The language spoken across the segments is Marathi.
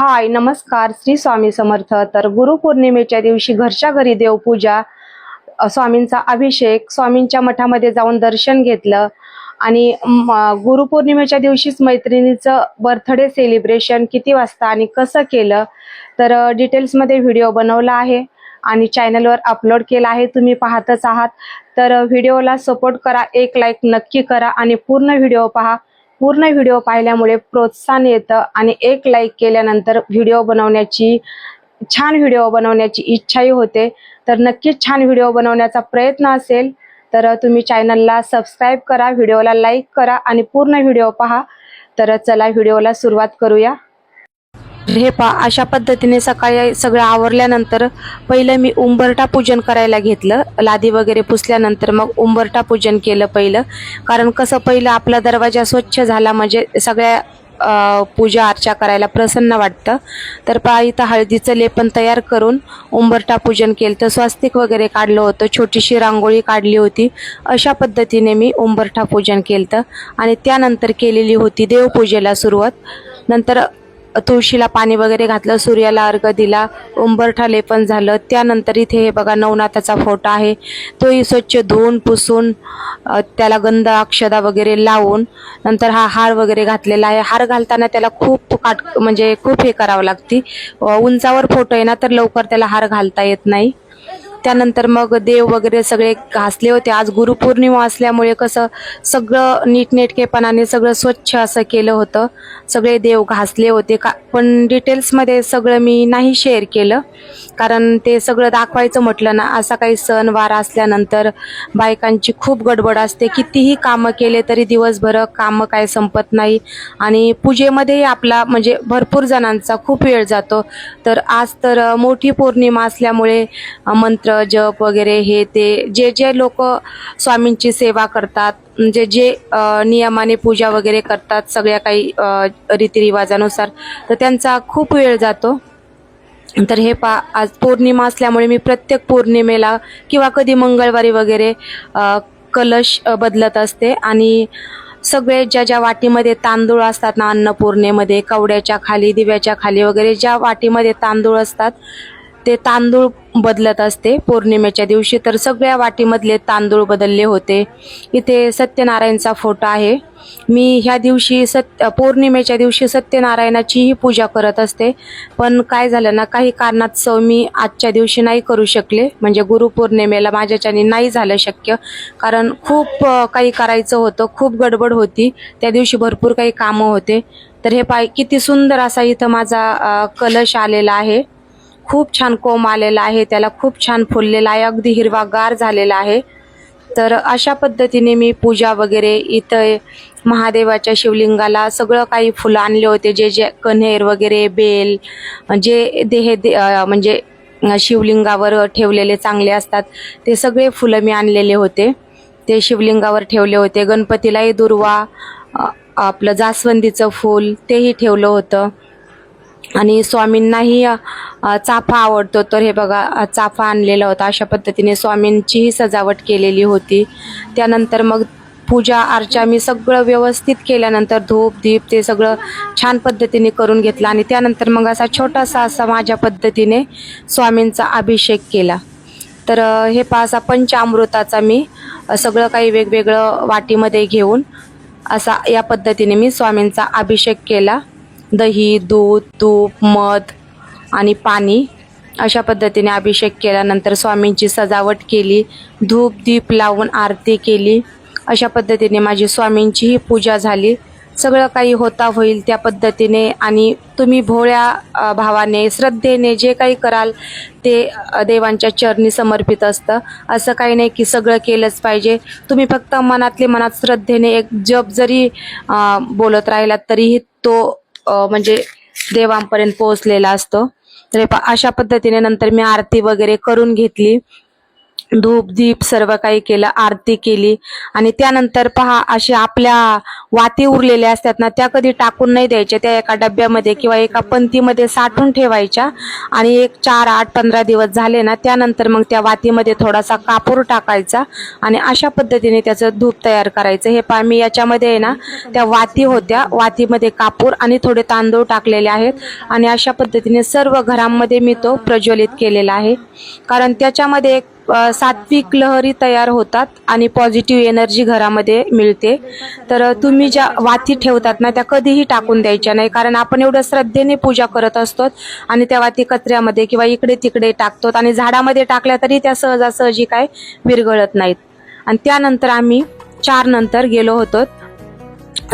हाय नमस्कार श्री स्वामी समर्थ. तर गुरुपौर्णिमेच्या दिवशी घरच्या घरी देवपूजा स्वामींचा अभिषेक स्वामींच्या मठामध्ये जाऊन दर्शन घेतलं आणि म, गुरुपौर्णिमेच्या दिवशीच मैत्रिणीचं बर्थडे सेलिब्रेशन किती वाजता आणि कसं केलं तर डिटेल्समध्ये व्हिडिओ बनवला आहे आणि चॅनलवर अपलोड केला आहे तुम्ही पाहतच आहात. तर व्हिडिओला सपोर्ट करा एक लाईक नक्की करा आणि पूर्ण व्हिडिओ पहा. पूर्ण व्हिडिओ पाहिल्यामुळे प्रोत्साहन येतं आणि एक लाईक केल्यानंतर व्हिडिओ बनवण्याची छान व्हिडिओ बनवण्याची इच्छाही होते. तर नक्कीच छान व्हिडिओ बनवण्याचा प्रयत्न असेल तर तुम्ही चॅनलला सबस्क्राईब करा व्हिडिओला लाईक करा आणि पूर्ण व्हिडिओ पहा. तर चला व्हिडिओला सुरुवात करूया. हे पा अशा पद्धतीने सकाळी सगळं आवरल्यानंतर पहिलं मी उंबरटा पूजन करायला घेतलं. लादी वगैरे पुसल्यानंतर मग उंबरटा पूजन केलं पहिलं. कारण कसं पहिलं आपला दरवाजा स्वच्छ झाला म्हणजे सगळ्या पूजा अर्चा करायला प्रसन्न वाटतं. तर पा इथं हळदीचं लेपन तयार करून उंबरटा पूजन केलं तर स्वास्तिक वगैरे काढलं होतं. छोटीशी रांगोळी काढली होती. अशा पद्धतीने मी उंबरठा पूजन केलं आणि त्यानंतर केलेली होती देवपूजेला सुरुवात. नंतर तुळशीला पाणी वगैरे घातलं सूर्याला अर्घ दिला उंबरठा लेपन झालं. त्यानंतर इथे हे बघा नवनाथाचा फोटो आहे. तोही स्वच्छ धुवून पुसून त्याला गंध अक्षदा वगैरे लावून नंतर हा हार वगैरे घातलेला आहे. हार घालताना त्याला खूप काट म्हणजे खूप हे करावं लागते. उंचावर फोटो आहे ना तर लवकर त्याला हार घालता येत नाही. त्यानंतर मग देव वगैरे सगळे घासले होते. आज गुरुपौर्णिमा असल्यामुळे कसं सगळं नीटनेटकेपणाने सगळं स्वच्छ असं केलं होतं. सगळे देव घासले होते. का पण डिटेल्समध्ये सगळं मी नाही शेअर केलं. कारण ते सगळं दाखवायचं म्हटलं ना असा काही सण वार असल्यानंतर बायकांची खूप गडबड असते. कितीही कामं केले तरी दिवसभर कामं काय संपत नाही. आणि पूजेमध्येही आपला म्हणजे भरपूर जणांचा खूप वेळ जातो. तर आज तर मोठी पौर्णिमा असल्यामुळे मंत्र जप वगैरे हे ते जे जे लोक स्वामींची सेवा करतात म्हणजे जे नियमाने पूजा वगैरे करतात सगळ्या काही रीतिरिवाजानुसार तर त्यांचा खूप वेळ जातो. तर हे पा आज पौर्णिमा असल्यामुळे मी प्रत्येक पौर्णिमेला किंवा कधी मंगळवारी वगैरे कलश बदलत असते. आणि सगळे ज्या ज्या वाटीमध्ये तांदूळ असतात ना अन्नपूर्णेमध्ये कवड्याच्या खाली दिव्याच्या खाली वगैरे ज्या वाटीमध्ये तांदूळ असतात ते तांदूळ बदलत असते. पौर्णिमेच्या दिवशी तर सगळ्या वाटीमधले तांदूळ बदलले होते. इथे सत्यनारायणचा फोटो आहे. मी ह्या दिवशी सत्य पौर्णिमेच्या दिवशी सत्यनारायणाचीही पूजा करत असते. पण काय झालं ना काही कारणास्तव मी आजच्या दिवशी नाही करू शकले. म्हणजे गुरुपौर्णिमेला माझ्याच्याने नाही झालं शक्य. कारण खूप काही करायचं होतं. खूप गडबड होती. त्या दिवशी भरपूर काही कामं होते. तर हे पाय किती सुंदर असा इथं माझा कलश आलेला आहे. खूप छान कोंब आलेला आहे त्याला खूप छान फुललेला आहे अगदी हिरवागार झालेला आहे. तर अशा पद्धतीने मी पूजा वगैरे इथं महादेवाच्या शिवलिंगाला सगळं काही फुलं आणले होते जे जे कन्हेर वगैरे बेल जे देहे दे म्हणजे शिवलिंगावर ठेवलेले चांगले असतात ते सगळे फुलं मी आणलेले होते. ते शिवलिंगावर ठेवले होते. गणपतीलाही दुर्वा आपलं जास्वंदीचं फूल तेही ठेवलं होतं. आणि स्वामींनाही चाफा आवडतो. तर हे बघा चाफा आणलेला होता. अशा पद्धतीने स्वामींचीही सजावट केलेली होती. त्यानंतर मग पूजा अर्चा मी सगळं व्यवस्थित केल्यानंतर धूप दीप ते सगळं छान पद्धतीने करून घेतलं. आणि त्यानंतर मग असा छोटासा असा माझ्या पद्धतीने स्वामींचा अभिषेक केला. तर हे पहा असा पंचामृताचा मी सगळं काही वेगवेगळं वाटीमध्ये घेऊन असा या पद्धतीने मी स्वामींचा अभिषेक केला. दही दूध तूप मध आणि पाणी अशा पद्धतीने अभिषेक केल्यानंतर स्वामींची सजावट केली धूप दीप लावून आरती केली. अशा पद्धतीने माझी स्वामींचीही पूजा झाली. सगळं काही होता होईल त्या पद्धतीने आणि तुम्ही भोळ्या भावाने श्रद्धेने जे काही कराल ते देवांच्या चरणी समर्पित असतं. असं काही नाही की सगळं केलंच पाहिजे. तुम्ही फक्त मनातले मनात श्रद्धेने एक जप जरी बोलत राहिलात तरीही तो म्हणजे देवांपर्यंत पोहोचलेला असतो. तर अशा पद्धतीने नंतर मी आरती वगैरे करून घेतली. धूप दीप सर्व काही केलं आरती केली. आणि त्यानंतर पहा अशा आपल्या वाती उरलेल्या असतात ना त्या कधी टाकून नाही द्यायच्या. त्या एका डब्यामध्ये किंवा एका पंतीमध्ये साठवून ठेवायच्या. आणि एक चार आठ पंधरा दिवस झाले ना त्यानंतर मग त्या वातीमध्ये थोडासा कापूर टाकायचा. आणि अशा पद्धतीने त्याचं धूप तयार करायचं. हे पहा मी याच्यामध्ये आहे ना त्या वाती होत्या. वातीमध्ये कापूर आणि थोडे तांदूळ टाकलेले आहेत. आणि अशा पद्धतीने सर्व घरांमध्ये मी तो प्रज्वलित केलेला आहे. कारण त्याच्यामध्ये एक सात्विक लहरी तयार होतात आणि पॉझिटिव्ह एनर्जी घरामध्ये मिळते. तर तुम्ही ज्या वाती ठेवतात ना त्या कधीही टाकून द्यायच्या नाही. कारण आपण एवढं श्रद्धेने पूजा करत असतो आणि त्या वाती कचऱ्यामध्ये किंवा इकडे तिकडे टाकतो आणि झाडामध्ये टाकल्या तरी त्या सहजासहजी काय विरघळत नाहीत. आणि त्यानंतर आम्ही चार नंतर गेलो होतो.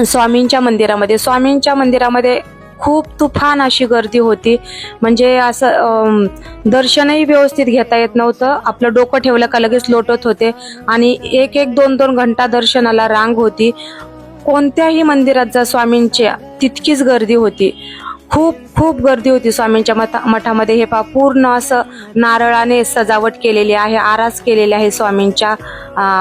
स्वामींच्या मंदिरामध्ये. स्वामींच्या मंदिरामध्ये खूप तुफान अशी गर्दी होती. म्हणजे असं दर्शनही व्यवस्थित घेता येत नव्हतं. आपलं डोकं ठेवलं का लगेच लोटत होते. आणि एक एक दोन दोन घंटा दर्शनाला रांग होती. कोणत्याही मंदिरात जा स्वामींच्या तितकीच गर्दी होती. खूप खूप गर्दी होती स्वामींच्या मठा मठामध्ये. हे पा पूर्ण असं नारळाने सजावट केलेली आहे आरास केलेली आहे स्वामींच्या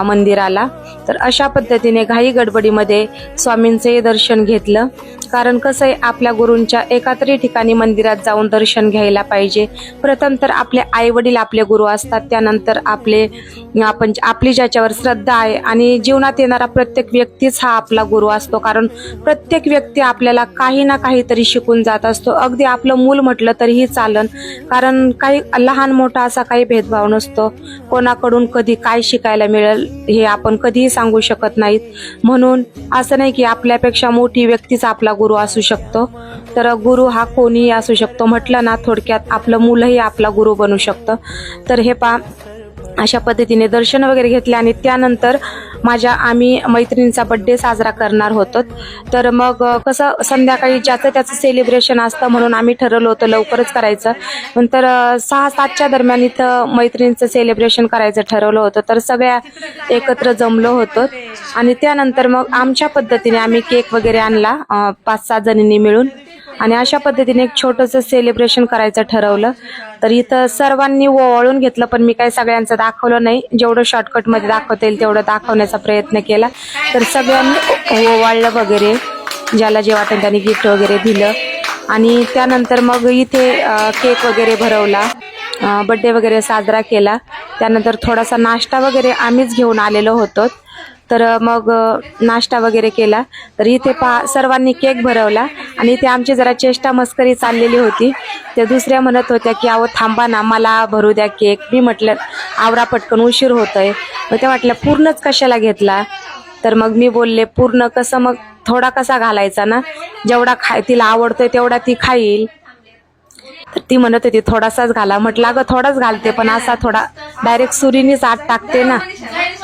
मंदिराला. तर अशा पद्धतीने घाई गडबडीमध्ये स्वामींचंही दर्शन घेतलं. कारण कसं आहे आपल्या गुरूंच्या एका तरी ठिकाणी मंदिरात जाऊन दर्शन घ्यायला पाहिजे. प्रथम तर आपले आई वडील आपले गुरु असतात त्यानंतर आपले आपण आपली ज्याच्यावर श्रद्धा आहे आणि जीवनात येणारा प्रत्येक व्यक्तीच हा आपला गुरु असतो. कारण प्रत्येक व्यक्ती आपल्याला काही ना काहीतरी शिकून जात असतो. अगदी आपलं मूल म्हटलं तरीही चालन. कारण काही लहान मोठा असा काही भेदभाव नसतो. कोणाकडून कधी काय शिकायला मिळेल हे आपण कधीही सांगू शकत नाहीत. म्हणून असं नाही की आपल्यापेक्षा मोठी व्यक्तीच आपला गुरु असू शकतो. तर गुरु हा कोणीही असू शकतो. म्हटलं ना थोडक्यात आपलं मुलंही आपला गुरु बनू शकतं. तर हे पा अशा पद्धतीने दर्शन वगैरे घेतले आणि त्यानंतर माझ्या आम्ही मैत्रिणींचा बड्डे साजरा करणार होतो. तर मग कसं संध्याकाळी ज्याचं त्याचं सेलिब्रेशन असतं म्हणून आम्ही ठरवलं होतं लवकरच करायचं. नंतर सहा सातच्या दरम्यान इथं मैत्रिणींचं सेलिब्रेशन करायचं ठरवलं होतं. तर सगळ्या एकत्र जमलो होतो. आणि त्यानंतर मग आमच्या पद्धतीने आम्ही केक वगैरे आणला पाच सहा जणींनी मिळून. आणि अशा पद्धतीने एक छोटंसं सेलिब्रेशन करायचं ठरवलं. तर इथं सर्वांनी ओवाळून घेतलं पण मी काही सगळ्यांचं दाखवलं नाही. जेवढं शॉर्टकटमध्ये दाखवता येईल तेवढं दाखवण्याचा प्रयत्न केला. तर सगळ्यांनी ओवाळलं वगैरे ज्याला जे वाटेल त्यांनी गिफ्ट वगैरे दिलं. आणि त्यानंतर मग इथे केक वगैरे भरवला. बड्डे वगैरे साजरा केला. त्यानंतर थोडासा नाश्ता वगैरे आम्हीच घेऊन आलेलो होतो. तर मग नाश्ता वगैरे केला. तर इथे पा सर्वांनी केक भरवला आणि इथे आमची जरा चेष्टा मस्करी चाललेली होती. त्या दुसऱ्या म्हणत होत्या की अहो थांबा ना मला भरू द्या केक. मी म्हटलं आवरा पटकन उशीर होतोय. मग त्या म्हटल्या पूर्णच कशाला घेतला? तर मग मी बोलले पूर्ण कसं मग थोडा कसा घालायचा ना? जेवढा खाय तिला आवडतोय तेवढा ती खाईल. तर ती म्हणत होती थोडासाच घाला. म्हटलं अगं थोडाच घालते पण असा थोडा डायरेक्ट सुरीनीच आत टाकते ना.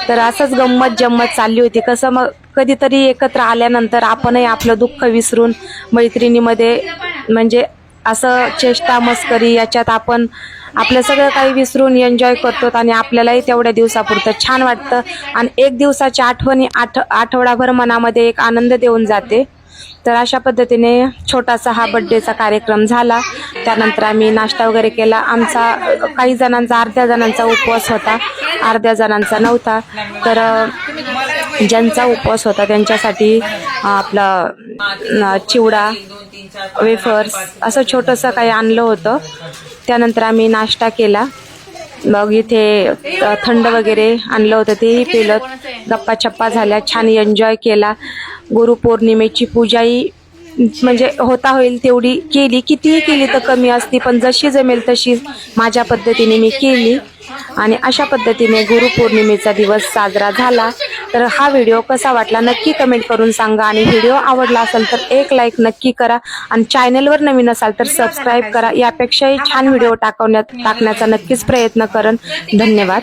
तर असंच गंमत जम्मत चालली होती. कसं मग कधीतरी एकत्र आल्यानंतर आपणही आपलं दुःख विसरून मैत्रिणीमध्ये म्हणजे असं चेष्टा मस्करी याच्यात आपण आपलं सगळं काही विसरून एन्जॉय करतो आणि आपल्यालाही तेवढ्या दिवसापुरतं छान वाटतं. आणि एक दिवसाची आठवणी आठ आठवडाभर मनामध्ये एक आनंद देऊन जाते. तर अशा पद्धतीने छोटासा हा बड्डेचा कार्यक्रम झाला. त्यानंतर आम्ही नाश्ता वगैरे केला. आमचा काही जणांचा अर्ध्या जणांचा उपवास होता. अर्ध्या जणांचा नव्हता. तर ज्यांचा उपवास होता त्यांच्यासाठी आपलं आपला चिवडा वेफर्स असं छोटंसं काही आणलं होतं. त्यानंतर आम्ही नाश्ता केला. मग इथे थंड वगैरे आणलं होतं तेही पिलं. गप्पा छप्पा झाल्या छान एन्जॉय केला. गुरुपौर्णिमेची पूजाही म्हणजे होता होईल तेवढी केली. कितीही केली तर कमी असती पण जशी जमेल तशी माझ्या पद्धतीने मी केली. आणि अशा पद्धतीने गुरुपौर्णिमेचा दिवस साजरा झाला. तर हा व्हिडिओ कसा वाटला नक्की कमेंट करून सांगा. आणि व्हिडिओ आवडला असेल तर एक लाईक नक्की करा. आणि चॅनलवर नवीन असाल तर सबस्क्राईब करा. यापेक्षाही छान व्हिडिओ टाकवण्यात टाकण्याचा नक्कीच प्रयत्न करेन धन्यवाद.